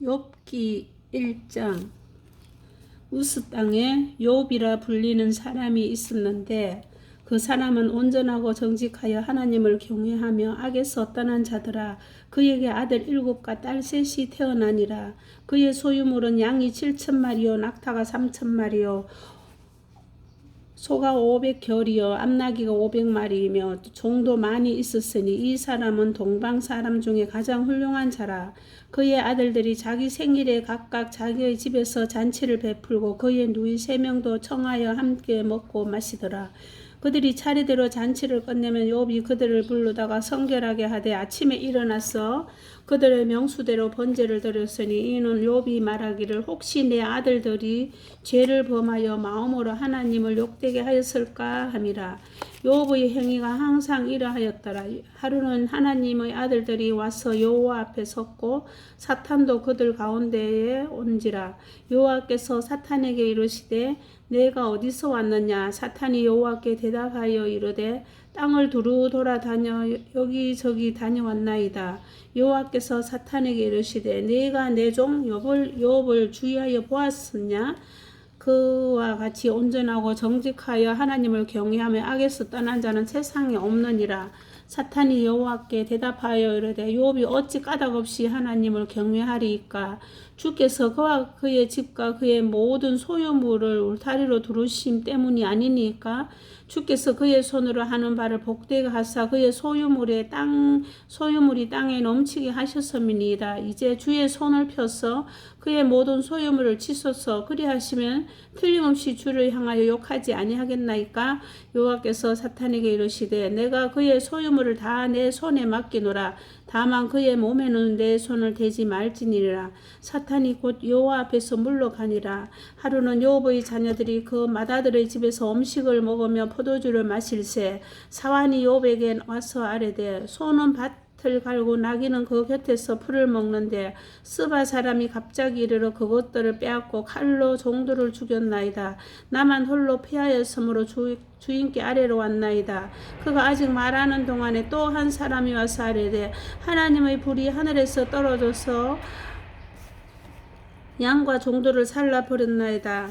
욥기 1장. 우스 땅에 욥이라 불리는 사람이 있었는데 그 사람은 온전하고 정직하여 하나님을 경외하며 악에서 떠난 자들아 그에게 아들 일곱과 딸 셋이 태어나니라. 그의 소유물은 양이 칠천 마리요 낙타가 삼천 마리요 소가 500결이요 암나기가 500마리이며 종도 많이 있었으니 이 사람은 동방 사람 중에 가장 훌륭한 자라. 그의 아들들이 자기 생일에 각각 자기의 집에서 잔치를 베풀고 그의 누이 세 명도 청하여 함께 먹고 마시더라. 그들이 차례대로 잔치를 끝내면 욥이 그들을 부르다가 성결하게 하되 아침에 일어나서 그들의 명수대로 번제를 드렸으니 이는 욥이 말하기를 혹시 내 아들들이 죄를 범하여 마음으로 하나님을 욕되게 하였을까 함이라. 욥의 행위가 항상 이러하였더라. 하루는 하나님의 아들들이 와서 여호와 앞에 섰고 사탄도 그들 가운데에 온지라. 여호와께서 사탄에게 이르시되 내가 어디서 왔느냐? 사탄이 여호와께 대답하여 이르되 땅을 두루 돌아다녀 여기저기 다녀왔나이다. 여호와께서 사탄에게 이르시되 내가 내종 욥을 욥을 주의하여 보았느냐? 그와 같이 온전하고 정직하여 하나님을 경외하며 악에서 떠난 자는 세상에 없느니라. 사탄이 여호와께 대답하여 이르되 욥이 어찌 까닭없이 하나님을 경외하리이까? 주께서 그와 그의 집과 그의 모든 소유물을 울타리로 두르심 때문이 아니니까 주께서 그의 손으로 하는 바를 복되게 하사 그의 소유물에 땅 소유물이 땅에 넘치게 하셨음이니이다. 이제 주의 손을 펴서 그의 모든 소유물을 치소서. 그리하시면 틀림없이 주를 향하여 욕하지 아니하겠나이까? 여호와께서 사탄에게 이르시되 내가 그의 소유물을 다 내 손에 맡기노라 다만 그의 몸에는 내 손을 대지 말지니라. 사탄이 곧 여호와 앞에서 물러가니라. 하루는 욥의 자녀들이 그 마다들의 집에서 음식을 먹으며 포도주를 마실새. 사환이 욥에게 와서 아뢰되 소는 밭 을 갈고 나귀는 그 곁에서 풀을 먹는데 스바 사람이 갑자기 이르러 그것들을 빼앗고 칼로 종들을 죽였나이다. 나만 홀로 패하였으므로 주, 주인께 아래로 왔나이다. 그가 아직 말하는 동안에 또 한 사람이 와서 아뢰되 하나님의 불이 하늘에서 떨어져서 양과 종들을 살라 버렸나이다.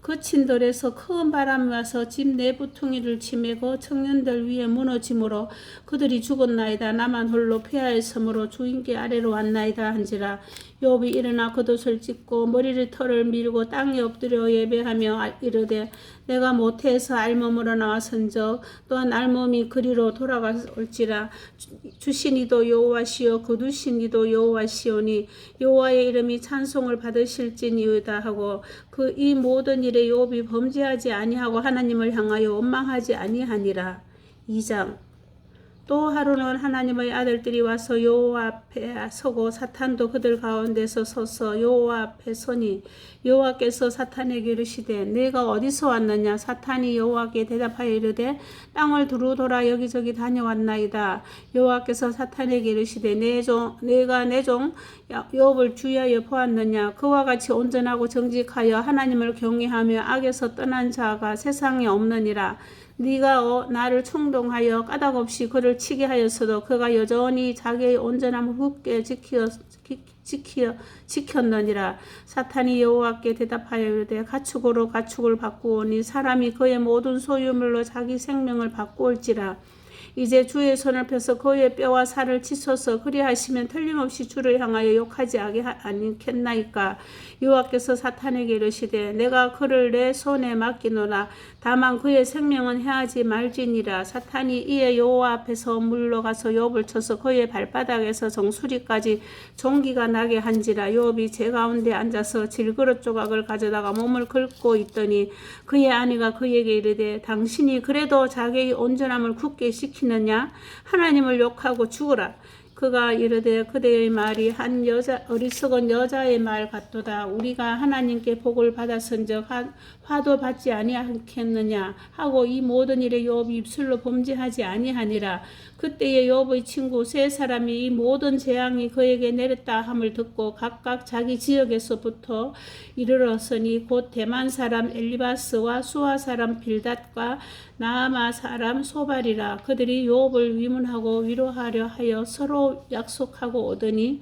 그 친들에서 큰 바람이 와서 집 내부퉁이를 치매고 청년들 위에 무너짐으로 그들이 죽었나이다. 나만 홀로 피하였으므로 주인께 아래로 왔나이다 한지라. 욥이 일어나 겉옷을 찢고 머리를 털을 밀고 땅에 엎드려 예배하며 아- 이르되 내가 모태에서 알몸으로 나왔은적 또한 알몸이 그리로 돌아갈지라. 주신이도 여호와시요 거두신이도 여호와시오니 여호와의 이름이 찬송을 받으실지니이다 하고 그 이 모든 일에 욥이 범죄하지 아니하고 하나님을 향하여 원망하지 아니하니라. 2장 또 하루는 하나님의 아들들이 와서 여호와 앞에 서고 사탄도 그들 가운데서 서서 여호와 앞에 서니 여호와께서 사탄에게 이르시되 내가 어디서 왔느냐? 사탄이 여호와께 대답하여 이르되 땅을 두루 돌아 여기저기 다녀왔나이다. 여호와께서 사탄에게 이르시되 내종 내가 내종 욥을 주의하여 보았느냐? 그와 같이 온전하고 정직하여 하나님을 경외하며 악에서 떠난 자가 세상에 없느니라 네가 어, 나를 충동하여 까닭없이 그를 치게 하였어도 그가 여전히 자기의 온전함을 굳게 지키어, 지- 지키어, 지켰느니라. 사탄이 여호와께 대답하여 이르되 가축으로 가축을 바꾸오니 사람이 그의 모든 소유물로 자기 생명을 바꾸올지라 이제 주의 손을 펴서 그의 뼈와 살을 치소서 그리하시면 틀림없이 주를 향하여 욕하지 않겠나이까. 여호와께서 사탄에게 이르시되 내가 그를 내 손에 맡기노라. 다만 그의 생명은 해하지 말지니라. 사탄이 이에 여호와 앞에서 물러가서 욥을 쳐서 그의 발바닥에서 정수리까지 종기가 나게 한지라. 욥이 제 가운데 앉아서 질그릇 조각을 가져다가 몸을 긁고 있더니 그의 아내가 그에게 이르되 당신이 그래도 자기의 온전함을 굳게 시키 느냐? 하나님을 욕하고 죽으라 그가 이르되 그대의 말이 한 여자 어리석은 여자의 말 같도다. 우리가 하나님께 복을 받았은즉 하- 화도 받지 아니하겠느냐? 하고 이 모든 일에 욥이 입술로 범죄하지 아니하니라. 그때에 욥의 친구 세 사람이 이 모든 재앙이 그에게 내렸다 함을 듣고 각각 자기 지역에서부터 이르렀으니 곧 대만 사람 엘리바스와 수아 사람 빌닷과 나아마 사람 소발이라. 그들이 욥을 위문하고 위로하려 하여 서로 약속하고 오더니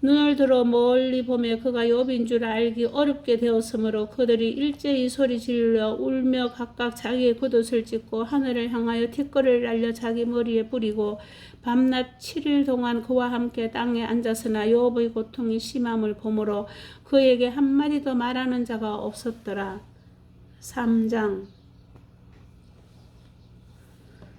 눈을 들어 멀리 보매 그가 욥인 줄 알기 어렵게 되었으므로 그들이 일제히 소리 질러 울며 각각 자기의 겉옷을 찢고 하늘을 향하여 티끌을 날려 자기 머리에 뿌리고 밤낮 7일 동안 그와 함께 땅에 앉았으나 욥의 고통이 심함을 보므로 그에게 한마디도 말하는 자가 없었더라. 3장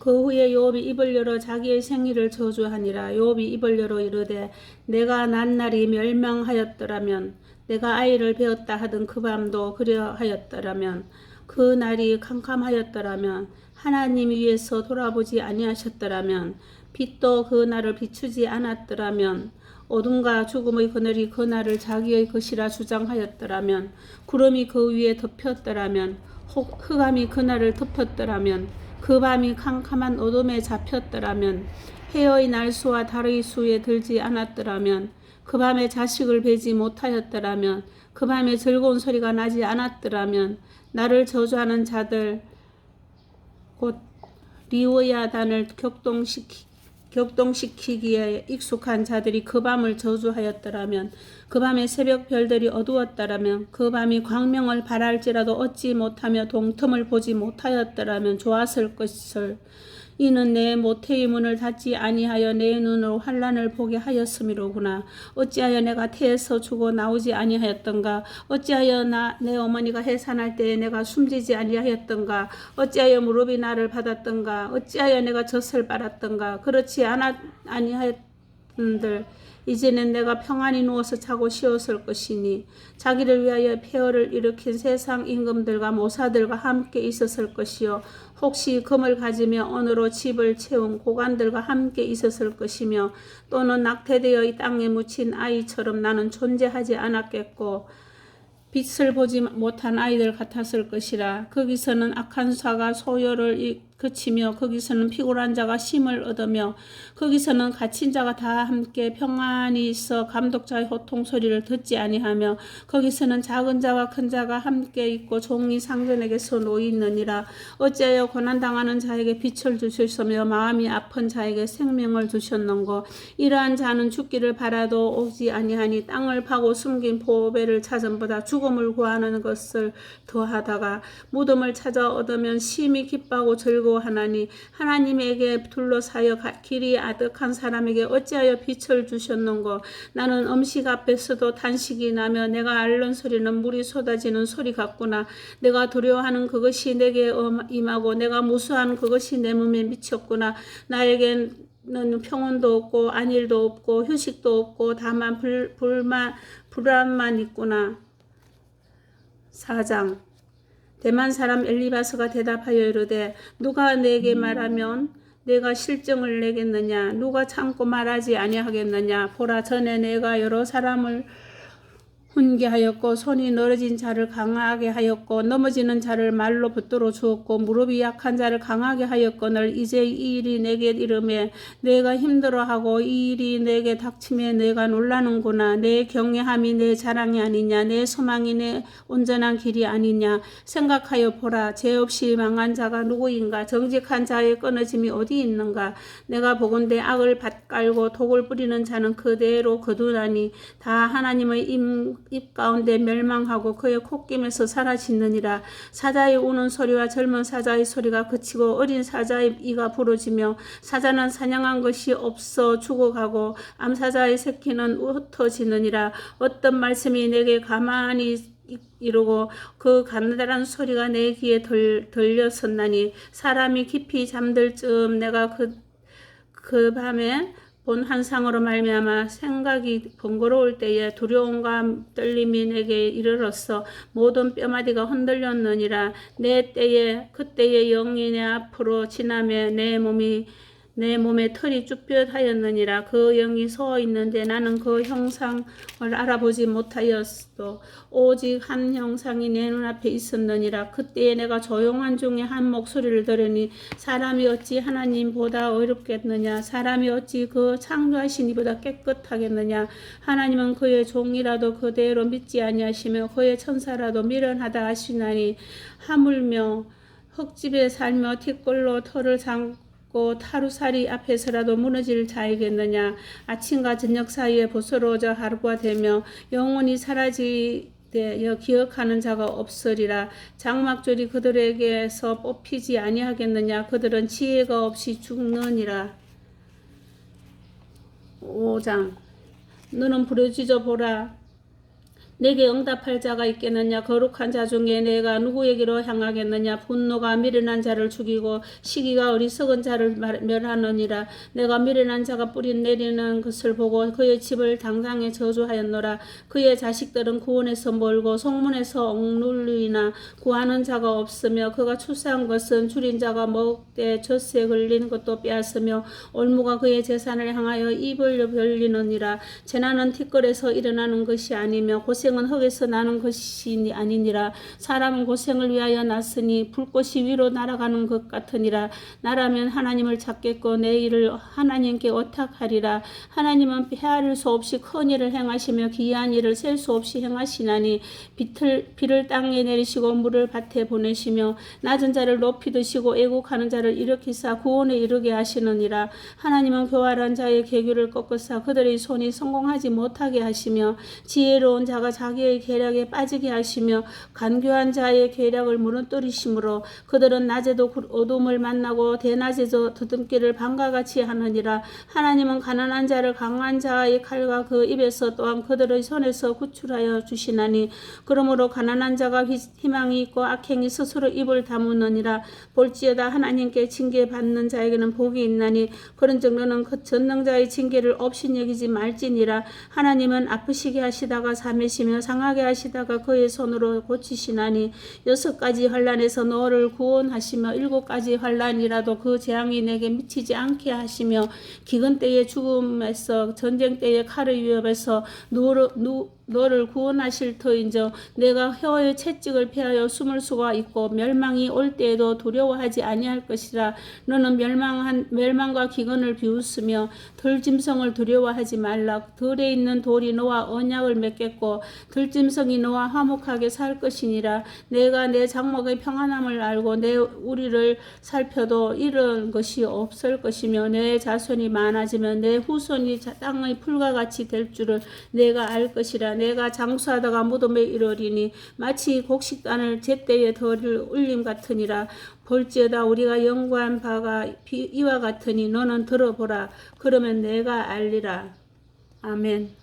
그 후에 욥이 입을 열어 자기의 생일을 저주하니라. 욥이 입을 열어 이르되 내가 난 날이 멸망하였더라면 내가 아이를 배웠다 하던 그 밤도 그려하였더라면 그 날이 캄캄하였더라면 하나님 위에서 돌아보지 아니하셨더라면 빛도 그 날을 비추지 않았더라면 어둠과 죽음의 그늘이 그 날을 자기의 것이라 주장하였더라면 구름이 그 위에 덮였더라면 혹 흑암이 그 날을 덮였더라면 그 밤이 캄캄한 어둠에 잡혔더라면 해의 날수와 달의 수에 들지 않았더라면 그 밤에 자식을 베지 못하였더라면 그 밤에 즐거운 소리가 나지 않았더라면 나를 저주하는 자들 곧 리오야단을 격동시키 격동시키기에 익숙한 자들이 그 밤을 저주하였더라면 그 밤에 새벽 별들이 어두웠더라면 그 밤이 광명을 바랄지라도 얻지 못하며 동틈을 보지 못하였더라면 좋았을 것을 이는 내 모태의 문을 닫지 아니하여 내 눈으로 환란을 보게 하였음이로구나. 어찌하여 내가 태에서 죽어 나오지 아니하였던가? 어찌하여 나 내 어머니가 해산할 때에 내가 숨지지 아니하였던가? 어찌하여 무릎이 나를 받았던가? 어찌하여 내가 젖을 빨았던가? 그렇지 않아 아니하였던들 이제는 내가 평안히 누워서 자고 쉬었을 것이니 자기를 위하여 폐허를 일으킨 세상 임금들과 모사들과 함께 있었을 것이요. 혹시 금을 가지며 언으로 집을 채운 고관들과 함께 있었을 것이며 또는 낙태되어 이 땅에 묻힌 아이처럼 나는 존재하지 않았겠고 빛을 보지 못한 아이들 같았을 것이라. 거기서는 악한 사가 소요를 이- 그치며 거기서는 피곤한 자가 힘을 얻으며 거기서는 갇힌 자가 다 함께 평안히 있어 감독자의 호통 소리를 듣지 아니하며 거기서는 작은 자와 큰 자가 함께 있고 종이 상전에게서 놓이 있느니라. 어찌하여 고난당하는 자에게 빛을 주셨으며 마음이 아픈 자에게 생명을 주셨는고? 이러한 자는 죽기를 바라도 오지 아니하니 땅을 파고 숨긴 보배를 찾음보다 죽음을 구하는 것을 더하다가 무덤을 찾아 얻으면 심히 기뻐하고 즐거워 하나니 하나님에게 둘러싸여 가- 길이 아득한 사람에게 어찌하여 빛을 주셨는고? 나는 음식 앞에서도 단식이 나며 내가 앓는 소리는 물이 쏟아지는 소리 같구나. 내가 두려워하는 그것이 내게 엄- 임하고 내가 무수한 그것이 내 몸에 미쳤구나. 나에게는 평온도 없고 안일도 없고 휴식도 없고 다만 불, 불만 불안만 있구나. 4장 대만 사람 엘리바스가 대답하여 이르되 누가 내게 말하면 내가 실정을 내겠느냐? 누가 참고 말하지 아니하겠느냐? 보라 전에 내가 여러 사람을 훈계하였고 손이 늘어진 자를 강하게 하였고 넘어지는 자를 말로 붙들어 주었고 무릎이 약한 자를 강하게 하였거늘 이제 이 일이 내게 이름에 내가 힘들어하고 이 일이 내게 닥침에 내가 놀라는구나. 내 경외함이 내 자랑이 아니냐. 내 소망이 내 온전한 길이 아니냐. 생각하여 보라. 죄 없이 망한 자가 누구인가? 정직한 자의 끊어짐이 어디 있는가? 내가 보건대 악을 밭 깔고 독을 뿌리는 자는 그대로 거두나니 다 하나님의 입, 입 가운데 멸망하고 그의 콧김에서 사라지느니라. 사자의 우는 소리와 젊은 사자의 소리가 그치고 어린 사자의 이가 부러지며 사자는 사냥한 것이 없어 죽어가고 암사자의 새끼는 흩어지느니라. 어떤 말씀이 내게 가만히 이르고 그 가느다란 소리가 내 귀에 들, 들렸었나니 사람이 깊이 잠들 즈음 내가 그, 그 밤에 본 환상으로 말미암아 생각이 번거로울 때에 두려움과 떨림이 내게 이르렀어 모든 뼈마디가 흔들렸느니라. 내 때에 그때의 영이 내 앞으로 지나며 내 몸이 내 몸에 털이 쭈뼛하였느니라. 그 영이 서 있는데 나는 그 형상을 알아보지 못하였어. 오직 한 형상이 내 눈앞에 있었느니라. 그때에 내가 조용한 중에 한 목소리를 들으니 사람이 어찌 하나님보다 어렵겠느냐? 사람이 어찌 그 창조하신 이보다 깨끗하겠느냐? 하나님은 그의 종이라도 그대로 믿지 아니하시며 그의 천사라도 미련하다 하시나니 하물며 흙집에 살며 티끌로 털을 잠 고 타루살이 앞에서라도 무너질 자이겠느냐? 아침과 저녁 사이에 보스러져 하루가 되며 영원히 사라지되어 기억하는 자가 없으리라. 장막줄이 그들에게서 뽑히지 아니하겠느냐? 그들은 지혜가 없이 죽느니라. 5장 너는 부르짖어 보라 내게 응답할 자가 있겠느냐? 거룩한 자 중에 내가 누구에게로 향하겠느냐? 분노가 미련한 자를 죽이고 시기가 어리석은 자를 말- 멸하느니라. 내가 미련한 자가 뿌리 내리는 것을 보고 그의 집을 당장에 저주하였노라. 그의 자식들은 구원에서 멀고 성문에서 억눌리나 구하는 자가 없으며 그가 출세한 것은 줄인 자가 먹되 젖새 걸린 것도 빼앗으며 올무가 그의 재산을 향하여 입을 벌리느니라. 재난은 티끌에서 일어나는 것이 아니며 고생 은 흙에서 나는 것이 아니니라. 사람은 고생을 위하여 났으니 불꽃이 위로 날아가는 것 같으니라. 나라면 하나님을 찾겠고 내 일을 하나님께 어탁하리라. 하나님은 헤아릴 수 없이 큰 일을 행하시며 기이한 일을 셀 수 없이 행하시나니 비틀, 비를 땅에 내리시고 물을 밭에 보내시며 낮은 자를 높이 드시고 애국하는 자를 일으키사 구원에 이르게 하시느니라. 하나님은 교활한 자의 계교를 꺾으사 그들의 손이 성공하지 못하게 하시며 지혜로운 자가 자기의 계략에 빠지게 하시며 간교한 자의 계략을 무너뜨리심으로 그들은 낮에도 구- 어둠을 만나고 대낮에도 두둠길을 밤과 같이 하느니라. 하나님은 가난한 자를 강한 자의 칼과 그 입에서 또한 그들의 손에서 구출하여 주시나니 그러므로 가난한 자가 희- 희망이 있고 악행이 스스로 입을 다무느니라. 볼지어다 하나님께 징계 받는 자에게는 복이 있나니 그런즉 너는 그 전능자의 징계를 없이 여기지 말지니라. 하나님은 아프시게 하시다가 삼으시며 상하게 하시다가 그의 손으로 고치시나니 여섯 가지 환란에서 너를 구원하시며 일곱 가지 환란이라도 그 재앙이 내게 미치지 않게 하시며 기근 때의 죽음에서 전쟁 때의 칼의 위협에서 너를, 누, 너를 구원하실 터인저 내가 혀의 채찍을 피하여 숨을 수가 있고 멸망이 올 때에도 두려워하지 아니할 것이라. 너는 멸망한 멸망과 기근을 비웃으며 들짐승을 두려워하지 말라. 들에 있는 돌이 너와 언약을 맺겠고 들짐승이 너와 화목하게 살 것이니라. 내가 내 장막의 평안함을 알고 내 우리를 살펴도 이런 것이 없을 것이며 내 자손이 많아지면 내 후손이 자- 땅의 풀과 같이 될 줄을 내가 알 것이라 내가 장수하다가 무덤에 이르리니 마치 곡식단을 제때에 덜을 울림 같으니라. 볼지어다 우리가 연구한 바가 비- 이와 같으니 너는 들어보라. 그러면 내가 알리라. 아멘